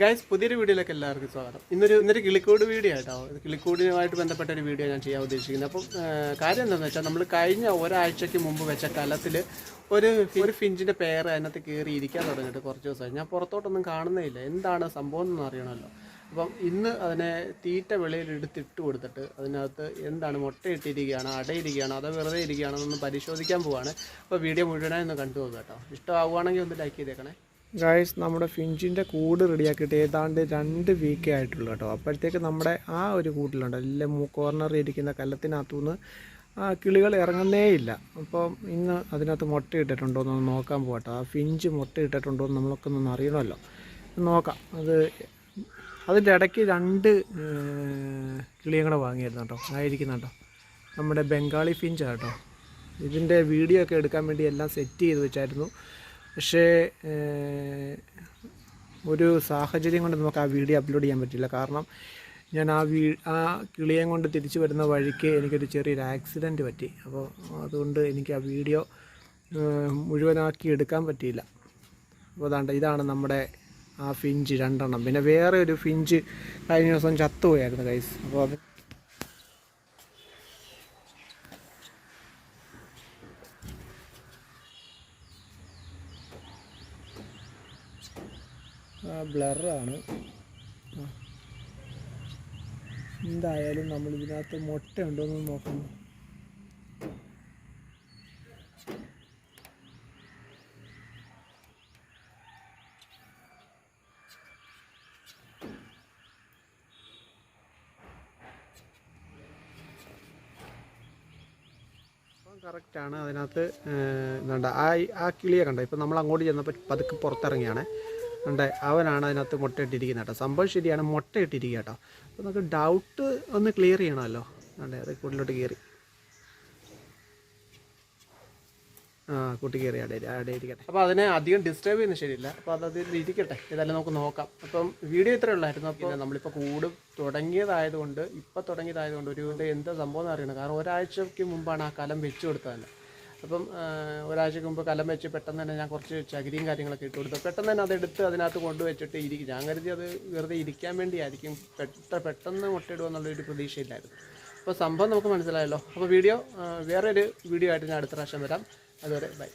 Guys പുതിയൊരു വീഡിയോയിലേക്ക് എല്ലാവർക്കും സ്വാഗതം. ഇന്നൊരു ഇന്നൊരു കിളിക്കോട് വീഡിയോ ആയിട്ടോ. കിളിക്കോടിനുമായിട്ട് ബന്ധപ്പെട്ട ഒരു വീഡിയോ ഞാൻ ചെയ്യാൻ ഉദ്ദേശിക്കുന്നത്. അപ്പം കാര്യം എന്താണെന്ന് വെച്ചാൽ നമ്മൾ കഴിഞ്ഞ ഒരാഴ്ചയ്ക്ക് മുമ്പ് വെച്ച കലത്തിൽ ഒരു ഒരു ഫിഞ്ചിന്റെ പേര് അതിനകത്ത് കയറി ഇരിക്കാൻ തുടങ്ങിയിട്ട് കുറച്ച് ദിവസമായി. ഞാൻ പുറത്തോട്ടൊന്നും കാണുന്നേയില്ല. എന്താണ് സംഭവം എന്നൊന്നും അറിയണമല്ലോ. അപ്പം ഇന്ന് അതിനെ തീറ്റ വെളിയിൽ എടുത്തിട്ട് കൊടുത്തിട്ട് അതിനകത്ത് എന്താണ് മുട്ടയിട്ടിരിക്കുകയാണോ അടയിരിക്കുകയാണോ അതോ വെറുതെ ഇരിക്കുകയാണോ എന്നൊന്ന് പരിശോധിക്കാൻ പോവാണ്. അപ്പോൾ വീഡിയോ മുഴുവനായി ഒന്ന് കണ്ടു നോക്കുക കേട്ടോ. ഇഷ്ടമാവുകയാണെങ്കിൽ ഒന്ന് ലൈക്ക് ചെയ്തേക്കണേ. ഗായ്സ് നമ്മുടെ ഫിഞ്ചിന്റെ കൂട് റെഡിയാക്കിയിട്ട് ഏതാണ്ട് രണ്ട് വീക്കേ ആയിട്ടുള്ളൂ കേട്ടോ. അപ്പോഴത്തേക്ക് നമ്മുടെ ആ ഒരു കൂട്ടിലുണ്ട്. എല്ലാം കോർണറിൽ ഇരിക്കുന്ന കല്ലത്തിനകത്തുനിന്ന് ആ കിളികൾ ഇറങ്ങുന്നേയില്ല. അപ്പോൾ ഇന്ന് അതിനകത്ത് മുട്ട ഇട്ടിട്ടുണ്ടോ എന്ന് നോക്കാൻ പോകട്ടോ ആ ഫിഞ്ച് മുട്ട ഇട്ടിട്ടുണ്ടോ എന്ന് നമ്മളൊക്കെ ഒന്ന് അറിയണമല്ലോ. നോക്കാം. അത് അതിന്റെ ഇടയ്ക്ക് രണ്ട് കിളിയും കൂടെ വാങ്ങിയിരുന്നു കേട്ടോ. ആയിരിക്കുന്നുണ്ടോ നമ്മുടെ ബംഗാളി ഫിഞ്ചാണ് കേട്ടോ. ഇതിന്റെ വീഡിയോ ഒക്കെ എടുക്കാൻ വേണ്ടി എല്ലാം സെറ്റ് ചെയ്ത് വെച്ചായിരുന്നു. പക്ഷേ ഒരു സാഹചര്യം കൊണ്ട് നമുക്ക് ആ വീഡിയോ അപ്ലോഡ് ചെയ്യാൻ പറ്റില്ല. കാരണം ഞാൻ ആ വീ ആ കിളിയം കൊണ്ട് തിരിച്ചു വരുന്ന വഴിക്ക് എനിക്കൊരു ചെറിയൊരു ആക്സിഡന്റ് പറ്റി. അപ്പോൾ അതുകൊണ്ട് എനിക്ക് ആ വീഡിയോ മുഴുവനാക്കി എടുക്കാൻ പറ്റിയില്ല. അപ്പോൾ അതാണ്ട് ഇതാണ് നമ്മുടെ ആ ഫിഞ്ച് രണ്ടെണ്ണം. പിന്നെ വേറെ ഒരു ഫിഞ്ച് കഴിഞ്ഞ ദിവസം ചത്തുപോയായിരുന്നു കൈസ് അപ്പോൾ അത് ബ്ലറാണ്. എന്തായാലും നമ്മൾ ഇതിനകത്ത് മുട്ട ഉണ്ടോയെന്ന് നോക്കുന്നു കറക്റ്റാണ് അതിനകത്ത് എന്താ ആ ആ കിളിയെ കണ്ടോ? ഇപ്പം നമ്മൾ അങ്ങോട്ട് ചെന്നപ്പോൾ പതുക്കെ പുറത്തിറങ്ങിയാണ്. കണ്ടേ അവനാണ് അതിനകത്ത് മുട്ട ഇട്ടിരിക്കുന്നത് കേട്ടോ. സംഭവം ശരിയാണ് മുട്ട ഇട്ടിരിക്കുക കേട്ടോ. അപ്പോൾ നമുക്ക് ഡൗട്ട് ഒന്ന് ക്ലിയർ ചെയ്യണമല്ലോ. അതെ അത് കൂടുതലോട്ട് കയറി ആ കൂട്ടി കയറി അവിടെ അവിടെ ഇരിക്കട്ടെ. അപ്പോൾ അതിനെ അധികം ഡിസ്റ്റർബ് ചെയ്യുന്നത് ശരിയില്ല. അപ്പോൾ അത് അതിൽ ഇരിക്കട്ടെ. ഇതെല്ലാം നമുക്ക് നോക്കാം. അപ്പം വീഡിയോ ഇത്രേ ഉള്ളായിരുന്നു. അപ്പോൾ നമ്മളിപ്പോൾ കൂട്. തുടങ്ങിയതായതുകൊണ്ട് ഇപ്പോൾ തുടങ്ങിയതായതുകൊണ്ട് ഒരു എന്താ സംഭവം എന്ന് അറിയണം. കാരണം ഒരാഴ്ചയ്ക്ക് മുമ്പാണ് ആ കലം വെച്ചു കൊടുത്തത് തന്നെ അപ്പം ഒരാഴ്ചക്ക് മുമ്പ് കലം വെച്ച് പെട്ടെന്ന് തന്നെ ഞാൻ കുറച്ച് ചകിരിയും കാര്യങ്ങളൊക്കെ ഇട്ട് കൊടുത്തു. പെട്ടെന്ന് തന്നെ അതെടുത്ത് അതിനകത്ത് കൊണ്ടുവച്ചിട്ട് ഇരിക്കും. ഞാൻ കരുതി അത് വെറുതെ ഇരിക്കാൻ വേണ്ടിയായിരിക്കും. പെട്ട പെട്ടെന്ന് മുട്ടയിടുമെന്നുള്ളൊരു പ്രതീക്ഷയില്ലായിരുന്നു. അപ്പോൾ സംഭവം നമുക്ക് മനസ്സിലായല്ലോ. അപ്പോൾ വീഡിയോ വേറൊരു വീഡിയോ ആയിട്ട് ഞാൻ അടുത്ത പ്രാവശ്യം വരാം. അതുവരെ ബൈ.